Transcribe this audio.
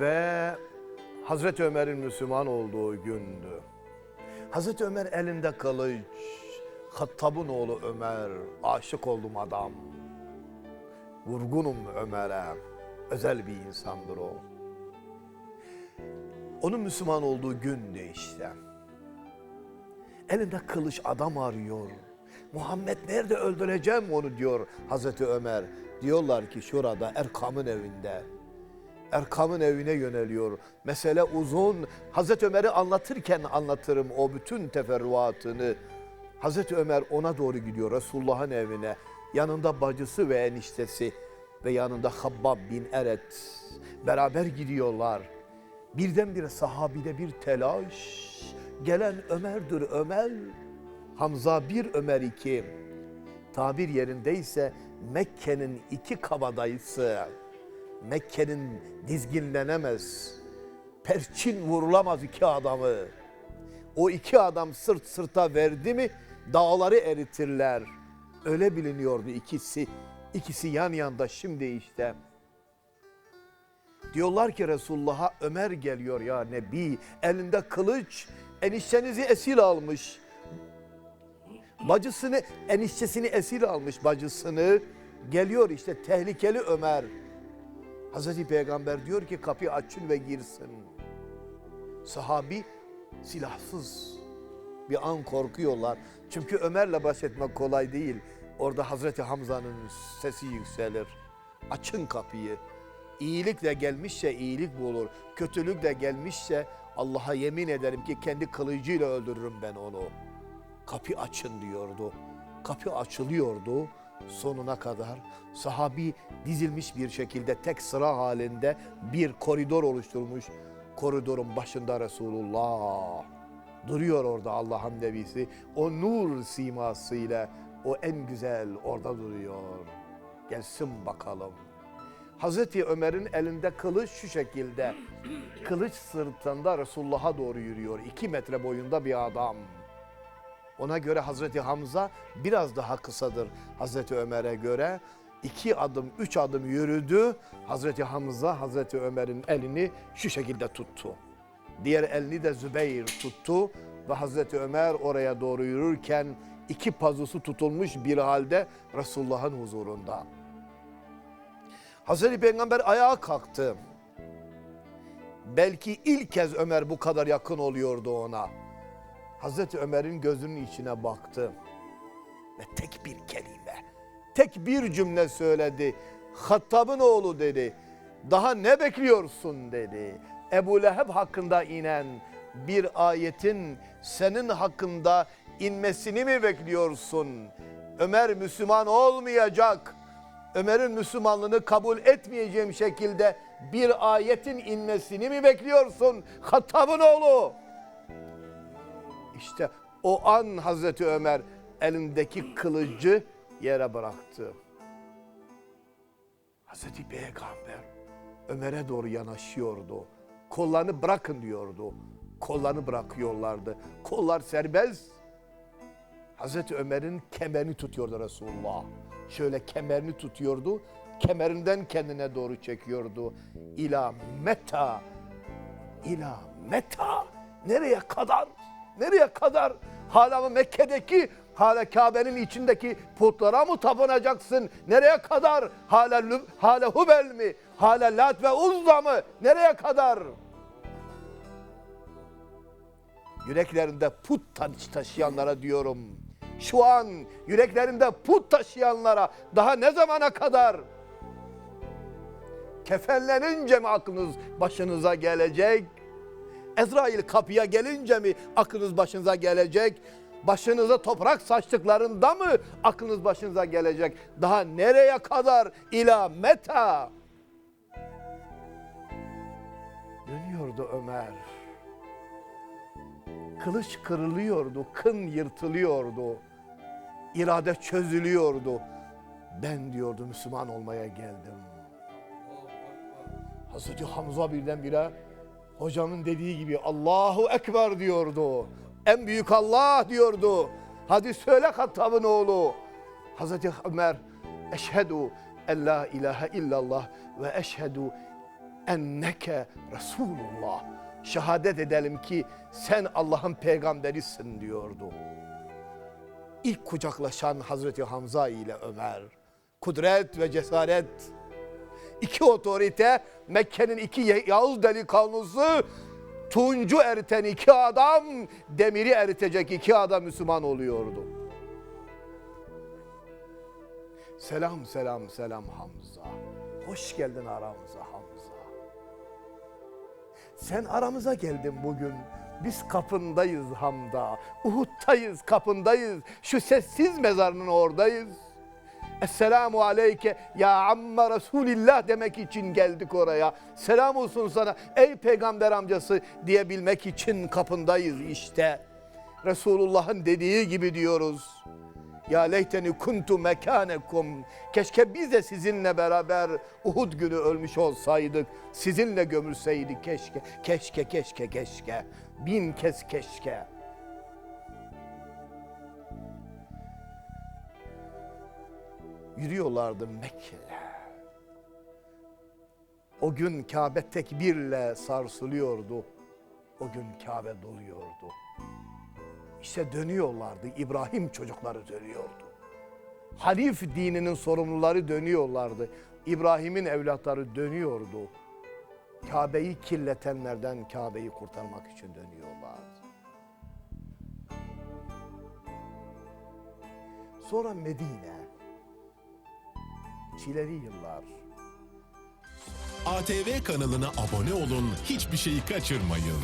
Ve Hazreti Ömer'in Müslüman olduğu gündü. Hazreti Ömer elinde kılıç. Hattab'ın oğlu Ömer. Aşık oldum adam. Vurgunum Ömer'e. Özel bir insandır o. Onun Müslüman olduğu gündü işte. Elinde kılıç adam arıyor. Muhammed nerede öldüreceğim onu diyor Hazreti Ömer. Diyorlar ki şurada Erkam'ın evinde. Erkam'ın evine yöneliyor. Mesele uzun. Hazreti Ömer'i anlatırken anlatırım o bütün teferruatını. Hazreti Ömer ona doğru gidiyor Resulullah'ın evine. Yanında bacısı ve eniştesi ve yanında Habbab bin Eret. Beraber gidiyorlar. Birdenbire sahabide bir telaş. Gelen Ömer'dir Ömer. Hamza bir Ömer iki. Tabir yerindeyse Mekke'nin iki kabadayısı. Mekke'nin dizginlenemez, perçin vurulamaz iki adamı. O iki adam sırt sırta verdi mi dağları eritirler. Öyle biliniyordu ikisi. İkisi yan yanda şimdi işte. Diyorlar ki Resulullah'a Ömer geliyor ya Nebi. Elinde kılıç eniştenizi esir almış. Bacısını, eniştesini esir almış bacısını. Geliyor işte tehlikeli Ömer. Hazreti Peygamber diyor ki kapıyı açın ve girsin. Sahabi silahsız bir an korkuyorlar. Çünkü Ömer'le baş etmek kolay değil. Orada Hazreti Hamza'nın sesi yükselir. Açın kapıyı. İyilik de gelmişse iyilik bulur. Kötülük de gelmişse Allah'a yemin ederim ki kendi kılıcıyla öldürürüm ben onu. Kapı açın diyordu. Kapı açılıyordu sonuna kadar. Sahabi dizilmiş bir şekilde tek sıra halinde bir koridor oluşturmuş. Koridorun başında Resulullah. Duruyor orada Allah'ın nebisi. O nur simasıyla o en güzel orada duruyor. Gelsin bakalım. Hazreti Ömer'in elinde kılıç şu şekilde. Kılıç sırtında Resulullah'a doğru yürüyor. İki metre boyunda bir adam. Ona göre Hazreti Hamza biraz daha kısadır Hazreti Ömer'e göre. İki adım, üç adım yürüdü. Hazreti Hamza Hazreti Ömer'in elini şu şekilde tuttu. Diğer elini de Zübeyir tuttu ve Hazreti Ömer oraya doğru yürürken iki pazusu tutulmuş bir halde Resulullah'ın huzurunda. Hazreti Peygamber ayağa kalktı. Belki ilk kez Ömer bu kadar yakın oluyordu ona. Hazreti Ömer'in gözünün içine baktı ve tek bir kelime, tek bir cümle söyledi. Hattab'ın oğlu dedi. Daha ne bekliyorsun dedi. Ebu Leheb hakkında inen bir ayetin senin hakkında inmesini mi bekliyorsun? Ömer Müslüman olmayacak. Ömer'in Müslümanlığını kabul etmeyeceğim şekilde bir ayetin inmesini mi bekliyorsun? Hattab'ın oğlu. İşte o an Hazreti Ömer elindeki kılıcı yere bıraktı. Hazreti Peygamber Ömer'e doğru yanaşıyordu. Kollarını bırakın diyordu. Kollarını bırakıyorlardı. Kollar serbest. Hazreti Ömer'in kemerini tutuyordu Resulullah. Şöyle kemerini tutuyordu. Kemerinden kendine doğru çekiyordu. İla meta. İla meta. Nereye kadar? Nereye kadar? Hala Mekke'deki, hala Kabe'nin içindeki putlara mı tapınacaksın? Nereye kadar? Hala, hala Hubel mi? Hala Lat ve Uzza mı? Nereye kadar? Yüreklerinde put taş- taşıyanlara diyorum. Şu an yüreklerinde put taşıyanlara daha ne zamana kadar? Kefenlenince mi aklınız başınıza gelecek? Ezrail kapıya gelince mi aklınız başınıza gelecek? Başınıza toprak saçtıklarında mı aklınız başınıza gelecek? Daha nereye kadar? İla meta. Dönüyordu Ömer. Kılıç kırılıyordu, kın yırtılıyordu. İrade çözülüyordu. Ben diyordu Müslüman olmaya geldim. Hazreti Hamza birdenbire hocamın dediği gibi Allahu Ekber diyordu. En büyük Allah diyordu. Hadi söyle Hattab'ın oğlu. Hazreti Ömer eşhedü en la ilahe illallah ve eşhedü enneke Resulullah. Şehadet edelim ki sen Allah'ın peygamberisin diyordu. İlk kucaklaşan Hazreti Hamza ile Ömer. Kudret ve cesaret. İki otorite Mekke'nin iki Yağız delikanlısı Tuncu eriten iki adam, demiri eritecek iki adam Müslüman oluyordu. Selam selam selam Hamza. Hoş geldin aramıza Hamza. Sen aramıza geldin bugün. Biz kapındayız Hamda. Uhud'dayız, kapındayız. Şu sessiz mezarının oradayız. Esselamu aleyke ya amma Resulillah demek için geldik oraya. Selam olsun sana ey peygamber amcası diyebilmek için kapındayız işte. Resulullah'ın dediği gibi diyoruz. Ya leyteni kuntu mekanekum. Keşke biz de sizinle beraber Uhud günü ölmüş olsaydık. Sizinle gömülseydik keşke. Keşke, keşke, keşke. Bin kez keşke. Yürüyorlardı Mekke'ye. O gün Kabe tekbirle sarsılıyordu. O gün Kabe doluyordu. İşte dönüyorlardı. İbrahim çocukları dönüyordu. Hanif dininin sorumluları dönüyorlardı. İbrahim'in evlatları dönüyordu. Kabe'yi kirletenlerden Kabe'yi kurtarmak için dönüyorlardı. Sonra Medine. Çileli yıllar. ATV kanalına abone olun, hiçbir şeyi kaçırmayın.